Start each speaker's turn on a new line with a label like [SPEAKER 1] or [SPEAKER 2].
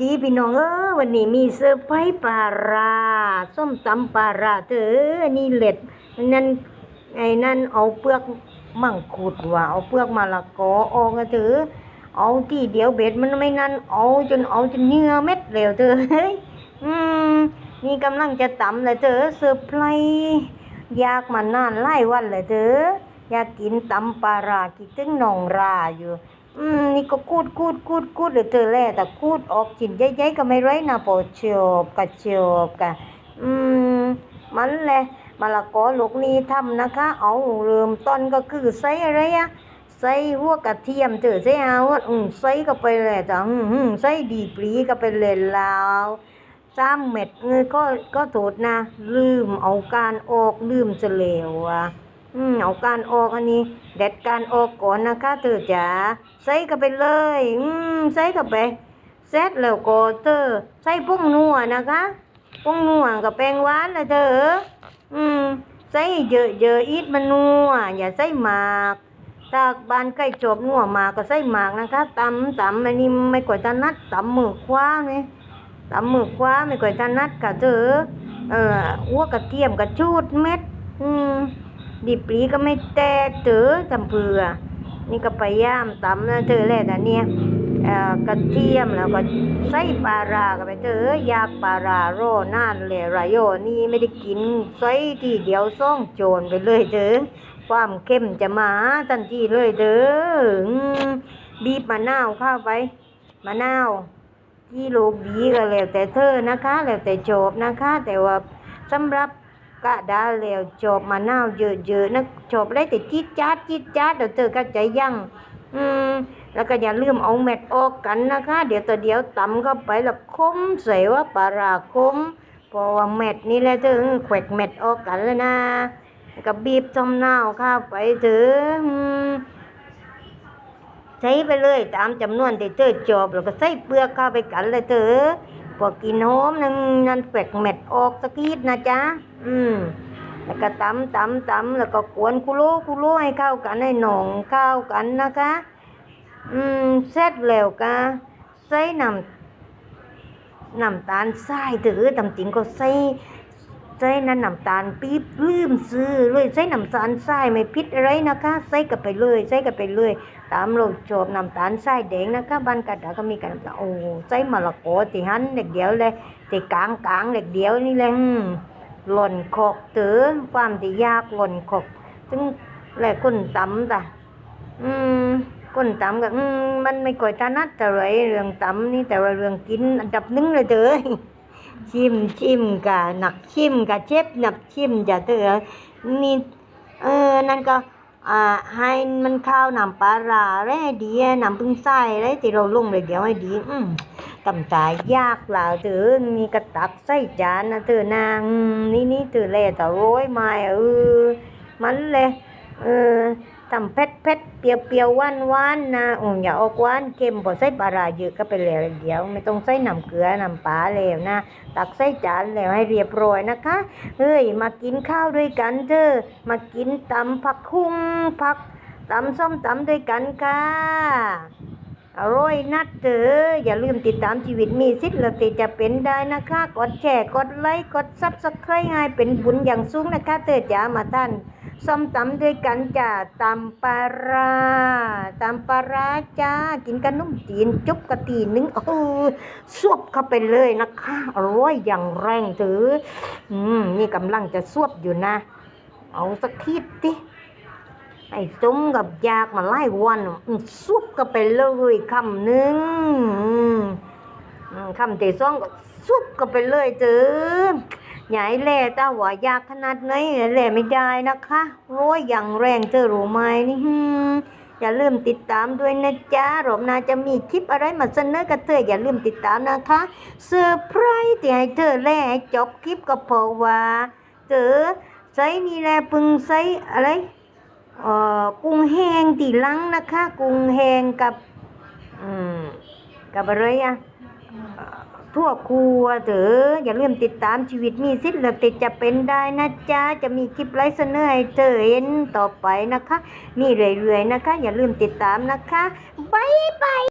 [SPEAKER 1] ดีพี่น้องเออวันนี้มีเซอร์ไพรส์ปลาราส้มตำปลาราเธอนี่เล็ดนั่นไอ้นั่นเอาเปลือกมังคุดว่ะเอาเปลือกมะละกอออกอะเธอเอาที่เดียวเบ็ดมันไม่นั่นเอาจนเอาจนเหงื่อเม็ดเร็วเธอเฮ้ยอืมนี่กำลังจะตำเลยเธอเซอร์ไพรส์อยากมานานหลายวันเลยเธออยากกินตำปลาราคิดถึงนองราอยู่ อืมนี่ก็กูดกูดกูดกูดเลยเธอแหละแต่กูดออกจินใหญ่ๆก็ไม่ไรนะพอชอบกะชอบกะอืมมันแหละมะละกอลูกนี้ทำนะคะ เอาเริ่มต้นก็คือใส่อะไรอะใส่หัวกระเทียมเธอใส่เอาอะอืมใส่ก็ไปเลยจ้ะอืมใส่ดีปรีก็ไปเลยแล้วสามเม็ดเออก็ก็โทษนะ ลืมเอาการออกลืมจะเลวอะ อืมเอาการออกอันนี้เด็ดการออกก่อนนะคะเธอจ๋าใส่ก็ไปเลย อืมใส่ก็ไปเสร็จแล้วก็เธอใส่ปุ้งนัวนะคะปุ้งนัวกับแป้งหวานนะเธออืมใส่เยอะเยอะๆอีทมันนัวอย่าใส่หมากถ้าบ้านใกล้จบนัวหมากก็ใส่หมากนะคะตำตำอันนี้ไม่ก่อยถนัดตำมือขวาเนี่ยตำมือขวาไม่ก่อยถนัดค่ะเธอเอ่อหัวกระเทียมกระชูดเม็ด อืม ดิปรีก็ไม่แตกเจอจำเพือนี่ก็พยายามตำนะเธอแหละแต่เนี่ยกระเทียมแล้วก็ใส่ปลาร้าก็ไปเจอยากปลาร้าโร่นานเลยรายโยนี่ไม่ได้กินใส่ทีเดียวซ่องโจรไปเลยเธอความเข้มจะมาทันทีเลยเธอบีบมะนาวเข้าไปมะนาวที่ลูกดีก็แล้วแต่เธอนะคะ แล้วแต่โจบนะคะ แต่ว่าสำหรับ กะดาแล้วจบมะนาวเยอะๆนะจบได้แต่จี๊ดจ๊าดจี๊ดจ๊าดเดี๋ยวเธอก็ใจยั่งอืมแล้วก็อย่าลืมเอาเม็ดออกกันนะคะ เดี๋ยวตัวเดียวตำเข้าไปแล้วคมใส่ว่าปลาร้าคมเพราะว่าเม็ดนี่แหละเธอแขวกเม็ดออกกันแล้วนะก็บีบจอมนาวเข้าไปเถอะใช้ไปเลยตามจำนวนที่เธอจบแล้วก็ใส่เปลือกเข้าไปกันเลยเถอะ ก็กินหอมนั่นนั่นแขวกเม็ดออกสักทีนะจ๊ะ อืม แล้วก็ตำตำตำแล้วก็กวนคุโรคุโรให้เข้ากันให้หนองเข้ากันนะคะ อืมเสร็จแล้วก็ใส่น้ำน้ำตาลทรายถือตำจริงก็ใส่ ใส่นั่นน้ำตาลปี๊บลืมซื้อเลยใส่น้ำตาลทรายไม่พิษอะไรนะคะใส่กันไปเลยใส่กันไปเลยตามเราชอบน้ำตาลทรายแดงนะคะบ้านกระดาก็มีกันน้ำตาลโอ้ใส่มะละกอที่หั่นเด็กเดียวเลยที่กลางกลางๆเด็กเดียวนี่เลยอืมหล่นขอกเต๋อความที่ยากหล่นขอกซึ่งแหละคนตำจ้ะอืมคนตำก็อืมมันไม่ค่อยถนัดเท่าไรเรื่องตำนี่แต่ว่าเรื่องกินอันดับหนึ่งเลยเต๋อ ชิมชิมกะหนักชิมกะเจ็บหนักชิมจะเต๋อนี่เออนั่นก็อ่าให้มันข้าวน้ำปลาร้าได้ดีอะน้ำพึ่งใส่อะไรที่เราลงเลยเดี๋ยวให้ดีอืมตำตายยากหล่าเธอมีกระตักใส่จานนะเธอนางนี่นี่เธอแลแต่โร้ยไม้เออมันเลยเออ ทำเผ็ดเผ็ดเปรี้ยวเปรี้ยวหวานหวานนะอืมอย่าออกหวานเค็มพอใส่ปลาร้าเยอะก็ไปแล้วเดี๋ยว ไม่ต้องใส่น้ำเกลือน้ำปลาแล้วนะ ตักใส่จานแล้วให้เรียบร้อยนะคะเฮ้ยมากินข้าวด้วยกันเธอมากินตำผักคุ้งผักตำส้มตำด้วยกันค่ะอร่อยนัดเถออย่าลืมติดตามชีวิตมีสิทธิ์และติจะเป็นได้นะคะ กดแชร์ กดไลค์ กดซับสไครต์ให้เป็นบุญอย่างสูงนะคะเธอจ๋ามาท่าน ส้มตำด้วยกันจ้าตำปลาร้าตำปลาร้าจ้า กินกันนุ่มจีนจุบกะตีหนึงเออสวบเข้าไปเลยนะคะอร่อยอย่างแรงเถออืม นี่กำลังจะสวบอยู่นะ เอาสักทีดิไอ้จุ้มกับยากมาไล่วันอืมซุบก็ไปเลยคำหนึ่งอืมอืมคำที่สองก็ซุบก็ไปเลยเจอ ใหญ่แล่ตาว่ายากขนาดไหนแล่ไม่ได้นะคะร้อยอย่างแรงเจอรู้ไหมนี่หืมอย่าลืมติดตามด้วยนะจ๊ะรอบหน้าจะมีคลิปอะไรมาเสนอกับเธออย่าลืมติดตามนะคะเซอร์ไพรส์ที่ให้เธอแล่จบคลิปก็เพราะว่าเจอใส่นี่แหละปึงใส่อะไรเอ่อกุ้งแห้งตีลังนะคะ กุ้งแห้งกับอืมกับอะไรอะเอ่อ ทั่วครัวเถอะอย่าลืมติดตามชีวิตมีสิทธิ์และติดจะเป็นได้นะจ๊ะ จะมีคลิปไลฟ์เสนอให้เธอเห็นต่อไปนะคะ มีเรื่อยๆนะคะ อย่าลืมติดตามนะคะ บ๊ายบาย